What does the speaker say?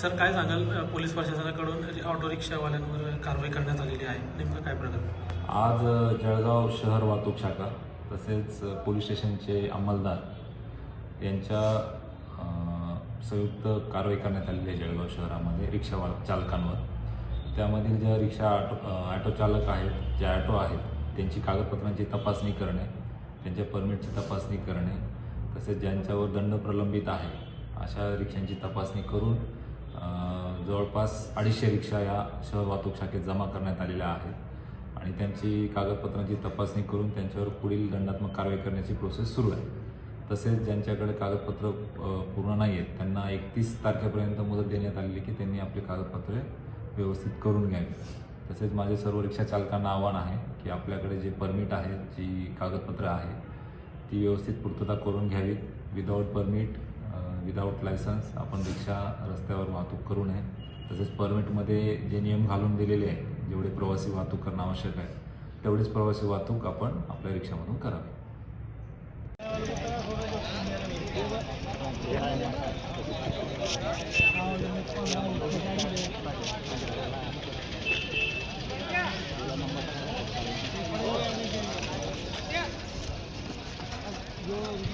Sir काय सांगाल police प्रशासनाकडून ऑटो रिक्षावाल्यांवर कारवाई करण्यात आलेली आहे? नेमकं काय प्रकार आज जळगाव शहर वाहतूक शाखा तसेच पोलीस स्टेशनचे अंमलदार यांच्या संयुक्त कारवाई करण्यात आलेली आहे जळगाव शहरामध्ये रिक्षावा चालकांवर. त्यामधील ज्या रिक्षा ऑटो अ, ऑटो चालक आहेत ज्या ऑटो आहेत त्यांची कागदपत्रांची तपासणी करणे त्यांच्या परमिटची तपासणी करणे तसेच ज्यांच्यावर दंड प्रलंबित आहे अशा रिक्षांची तपासणी करून जवळपास अडीचशे रिक्षा या शहर वाहतूक शाखेत जमा करण्यात आलेल्या आहेत. आणि त्यांची कागदपत्रांची तपासणी करून त्यांच्यावर पुढील दंडात्मक कारवाई करण्याची प्रोसेस सुरू आहे. तसेच ज्यांच्याकडे कागदपत्र पूर्ण नाही आहेत त्यांना एकतीस तारखेपर्यंत मुदत देण्यात आलेली की त्यांनी आपली कागदपत्रे व्यवस्थित करून घ्यावी. तसेच माझे सर्व रिक्षा चालकांना आव्हान आहे की आपल्याकडे जे परमिट आहे जी कागदपत्रं आहे ती व्यवस्थित पूर्तता करून घ्यावीत. विदाऊट परमिट विदाऊट लायसन्स आपण रिक्षा रस्त्यावर वाहतूक करू नये. तसेच परमिटमध्ये जे नियम घालून दिलेले आहे जेवढे प्रवासी वाहतूक करणं आवश्यक आहे तेवढीच प्रवासी वाहतूक आपण आपल्या रिक्षामधून करावी. साहेबाचे